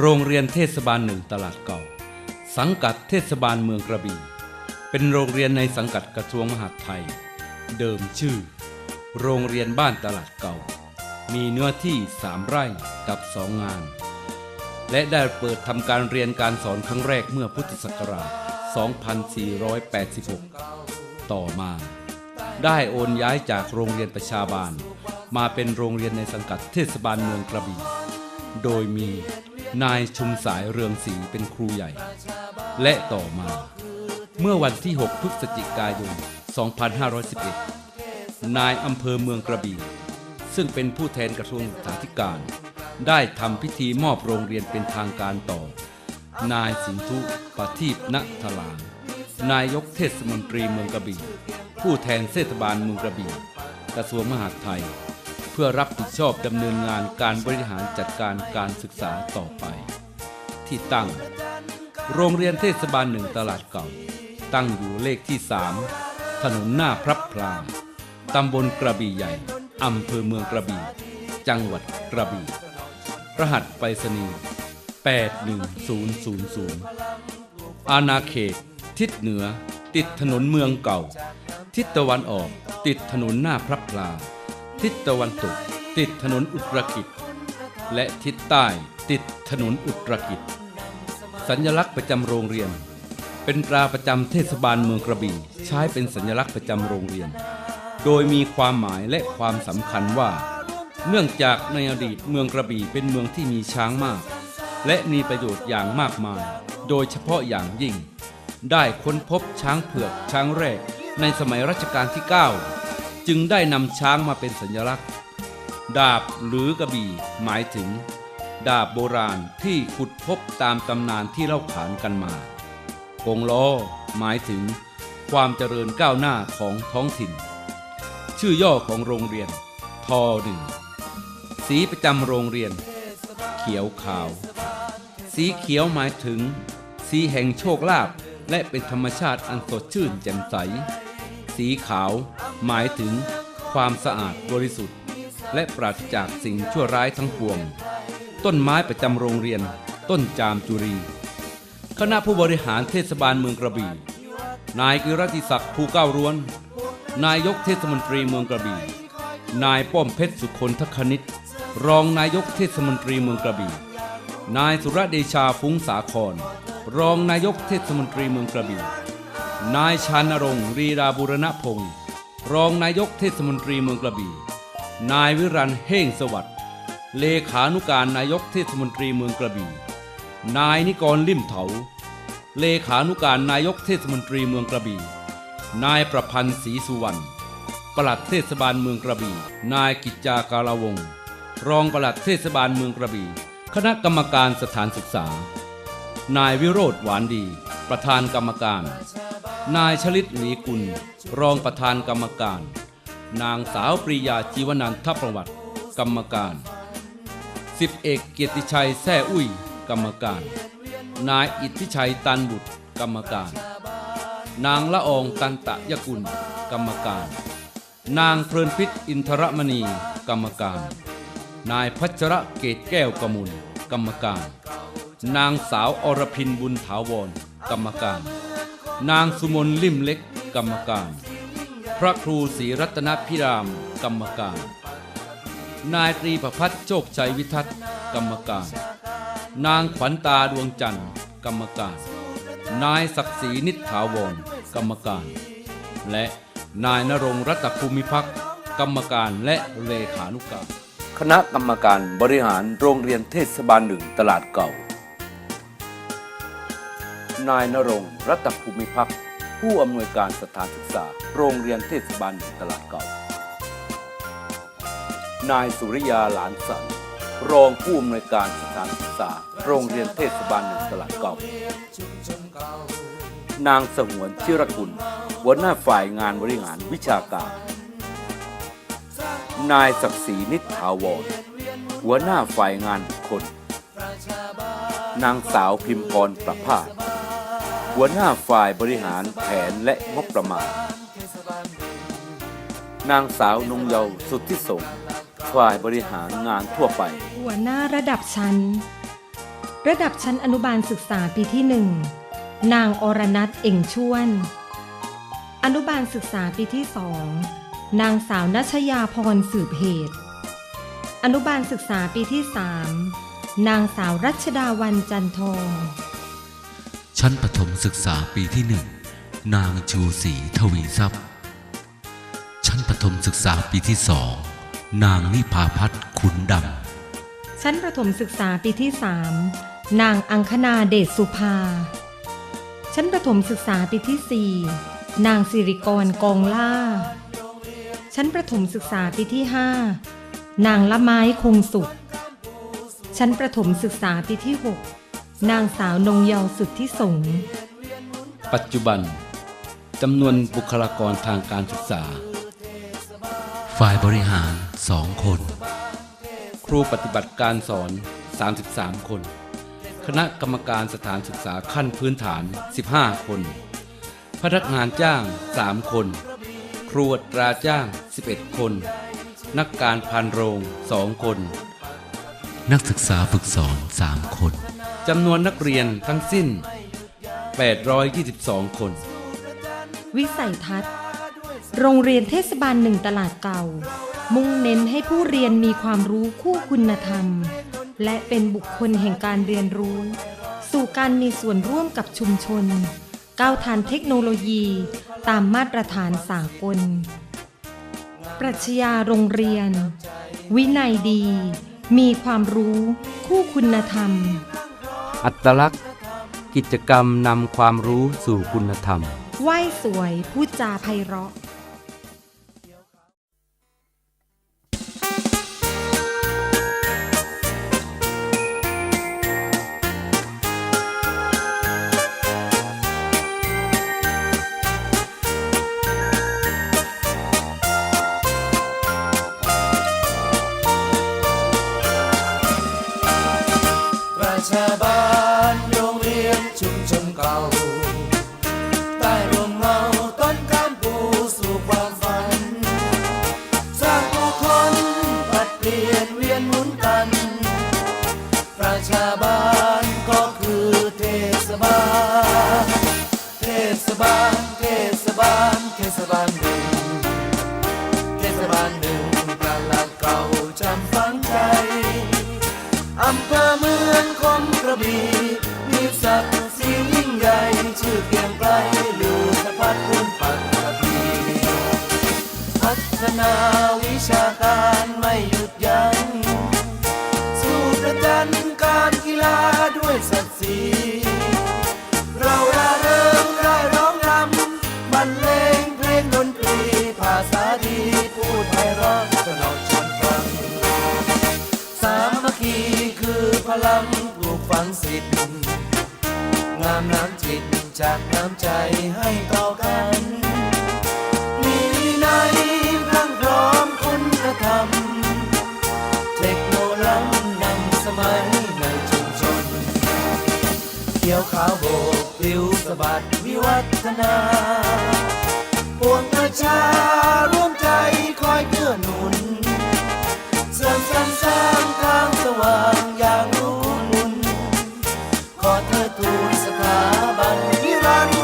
โรงเรียนเทศบาลหนึ่งตลาดเก่า สังกัดเทศบาลเมืองกระบี่ เป็นโรงเรียนในสังกัดกระทรวงมหาดไทย เดิมชื่อ โรงเรียนบ้านตลาดเก่า มีเนื้อที่สามไร่กับสองงาน และได้เปิดทำการเรียนการสอนครั้งแรกเมื่อพุทธศักราช 2486 ต่อมา ได้โอนย้ายจากโรงเรียนประชาบาล มาเป็นโรงเรียนในสังกัดเทศบาลเมืองกระบี่ โดยมี นายชุมสายเรืองศรีเป็นครูใหญ่ และต่อมาเมื่อวันที่ 6 พฤศจิกายน 2511 นายอำเภอเมืองกระบี่ ซึ่งเป็นผู้แทนกระทรวงศึกษาธิการ ได้ทำพิธีมอบโรงเรียนเป็นทางการต่อ นายสินทุปทีปณทลางนายกเทศมนตรีเมืองกระบี่ ผู้แทนเทศบาลเมืองกระบี่ กระทรวงมหาดไทย เพื่อรับผิดชอบดำเนินงานการบริหารจัดการการศึกษาต่อไป ที่ตั้ง โรงเรียนเทศบาลหนึ่งตลาดเก่า ตั้งอยู่เลขที่ 3 ถนนหน้าพรับพลาตำบลกระบี่ใหญ่อำเภอเมืองกระบี่ จังหวัดกระบี่ รหัสไปรษณีย์81000 อาณาเขต ทิศเหนือ ติดถนนเมืองเก่า ทิศตะวันออก ติดถนนหน้าพรับพลา ทิศตะวันตก ติดถนนอุตรกิจ และทิศใต้ติดถนนอุตรกิจ สัญลักษณ์ประจำโรงเรียน เป็นตราประจำเทศบาลเมืองกระบี่ใช้เป็นสัญลักษณ์ประจำโรงเรียน โดยมีความหมายและความสำคัญว่า เนื่องจากในอดีตเมืองกระบี่เป็นเมืองที่มีช้างมาก และมีประโยชน์อย่างมากมาย โดยเฉพาะอย่างยิ่ง ได้ค้นพบช้างเผือกช้างแรกในสมัยรัชกาลที่ 9 จึงได้นำช้างมาเป็นสัญลักษณ์ ดาบหรือกระบี่หมายถึง ดาบโบราณที่ขุดพบตามตำนานที่เล่าขานกันมากงล้อหมายถึงความเจริญก้าวหน้าของท้องถิ่น ชื่อย่อของโรงเรียน ทอหนึ่ง สีประจำโรงเรียน เขียวขาว สีเขียวหมายถึง สีแห่งโชคลาภและเป็นธรรมชาติอันสดชื่นแจ่มใส สีขาว หมายถึงความสะอาดบริสุทธิ์ และปราศจากสิ่งชั่วร้ายทั้งปวง ต้นไม้ประจำโรงเรียน ต้นจามจุรี คณะผู้บริหารเทศบาลเมืองกระบี่ นายกิรติศักดิ์ภูเก้าร้วน นายกเทศมนตรีเมืองกระบี่ นายป้อมเพชรสุคนทคณิต รองนายกเทศมนตรีเมืองกระบี่ นายสุรเดชาฟุ้งสาคร รองนายกเทศมนตรีเมืองกระบี่ นายชานรงค์รีราบุรณพงศ์ รองนายกเทศมนตรีเมืองกระบี่ นายวิรันเฮงสวัสดิ์เลขานุการนายกเทศมนตรีเมืองกระบี่ นายนิกรลิ่มเถา เลขานุการนายกเทศมนตรีเมืองกระบี่ นายประพันธ์ศรีสุวรรณ ปลัดเทศบาลเมืองกระบี่ นายกิจจาการวงรองปลัดเทศบาลเมืองกระบี่ คณะกรรมการสถานศึกษา นายวิโรธหวานดี ประธานกรรมการ นายชลิตหลีกุล รองประธานกรรมการ นางสาวปรียาจีวนันทประวัติ กรรมการสิบเอกเกียรติชัยแซ่อุ้ย กรรมการ นายอิทธิชัยตันบุตร กรรมการ นางละอองตันตะยกุล กรรมการ นางเพลินพิษอินทรมณี กรรมการ นายพัชระเกตแก้วกมลกรรมการ นางสาวอรพินบุญถาวร กรรมการ นางสุมนลิ่มเล็กกรรมการ พระครูศรีรัตนพิรามกรรมการ นายตรีประพัฒโชคชัยวิทัตกรรมการ นางขวัญตาดวงจันทร์กรรมการ นายศักดิ์ศรีนิษฐาวรกรรมการ และนายนรงรัตภูมิพักกรรมการและเลขานุการคณะกรรมการบริหารโรงเรียนเทศบาลหนึ่งตลาดเก่า นายนรงรัตภูมิพักผู้อำนวยการสถานศึกษา โรงเรียนเทศบาลหนึ่งตลาดเก่า นายสุริยาหลานสันรองผู้อำนวยการสถานศึกษา โรงเรียนเทศบาลหนึ่งตลาดเก่า นางสงวนชิรกุลหัวหน้าฝ่ายงานบริหารวิชาการ นายศักดิ์ศรีนิษฐาวรหัวหน้าฝ่ายงานบุคคลนางสาวพิมพรประภาส หัวหน้าฝ่ายบริหารแผนและงบประมาณ นางสาวนงเยาว์สุทธิสงฝ่ายบริหารงานทั่วไป หัวหน้าระดับชั้น ระดับชั้นอนุบาลศึกษาปีที่หนึ่งนางอรนัทเอ่งชวน อนุบาลศึกษาปีที่สองนางสาวนัชยาพรสืบเหตุ อนุบาลศึกษาปีที่สามนางสาวรัชดาวันจันทอง ชั้นประถมศึกษาปีที่หนึ่งนางชูศรีทวีทรัพย์ ชั้นประถมศึกษาปีที่สองนางนิพาพัฒน์ขุนดำ ชั้นประถมศึกษาปีที่สามนางอังคณาเดชสุภา ชั้นประถมศึกษาปีที่สี่นางสิริกรกองล่า ชั้นประถมศึกษาปีที่ห้านางละไม้คงสุข ชั้นประถมศึกษาปีที่หก นางสาวนงเยาวสุดที่สงฆ์ปัจจุบันจำนวนบุคลากรทางการศึกษาำฝ่ายบริหารสองคน ครูปฏิบัติการสอน 33 คน คณะกรรมการสถานศึกษาขั้นพื้นฐาน 15 คน พนักงานจ้าง 3 คน ครูอัตราจ้าง 11 คน นักการพันโรง 2 คน นักศึกษาฝึกสอนสามคน จำนวนนักเรียนทั้งสิ้น 822 คน วิสัยทัศน์ โรงเรียนเทศบาลหนึ่งตลาดเก่า มุ่งเน้นให้ผู้เรียนมีความรู้คู่คุณธรรม และเป็นบุคคลแห่งการเรียนรู้ สู่การมีส่วนร่วมกับชุมชน ก้าวทันเทคโนโลยีตามมาตรฐานสากล ปรัชญาโรงเรียน วินัยดี มีความรู้คู่คุณธรรม อัตลักษณ์ กิจกรรมนำความรู้สู่คุณธรรม ไหวสวยพูดจาไพเราะ เปลี่ยนเวียนหมุนกัน ประชาบาลก็คือเทศบาล เทศบาล เทศบาล เทศบาลหนึ่งเทศบาลหนึ่งตลาดเก่าจำฝังใจ อำเภอเมืองคงกระบี่มีศักดิ์ ฝังสิทธิ์งามน้ำจิตจากน้ำใจให้ต่อกันมีในยพรั่งพร้อมคุณธรรม เทคโนโลยีนำสมัยในชุมชนเขียวขาวโบกปลิวสะบัดวิวัฒนาปวงประชาร่วมใจคอยเกื้อหนุน เสริมสรรสร้างทางสว่างอย่าง อเธอทูลสถาบันนิรันดร์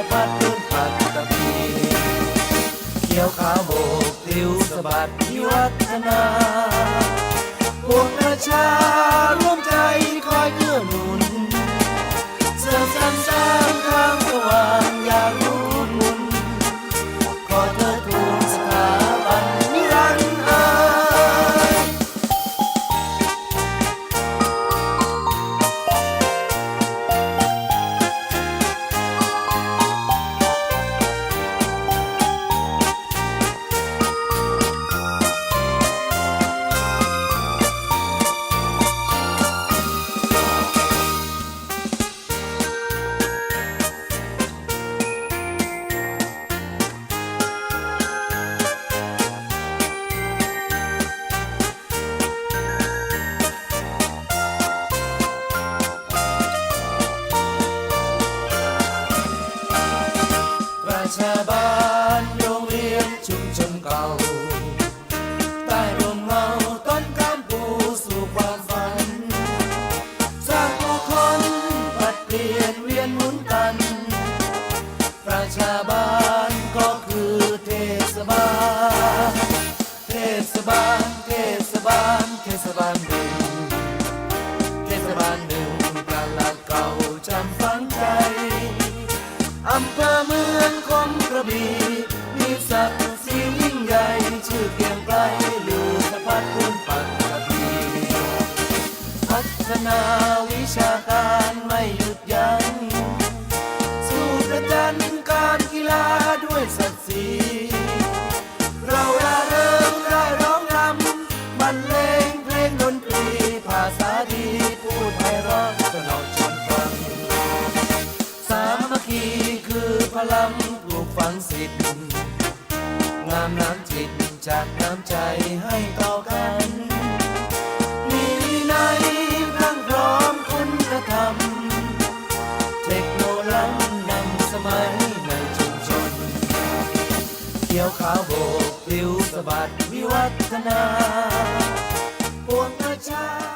ะพัดรุ่นปัดตะพีเขียวขาวโบกติวสะบัดพิวัฒนา พวกประชาร่วมใจคอยเกื้อหนุน na ชาการไม่หยุดยัง้งสู่ประจันการกีฬาด้วยศักดิ์ศรีเราละเริงได้ร้องรำบรรเลงเพลงดนตรีภาษาดีพูดไพเราะสนอชวนฟัง สามัคคีคือพลังปลูกฝังสิทธิ์งามน้ำจิตจากน้ำใจให้ต่อกัน ฒนา ปวงประชา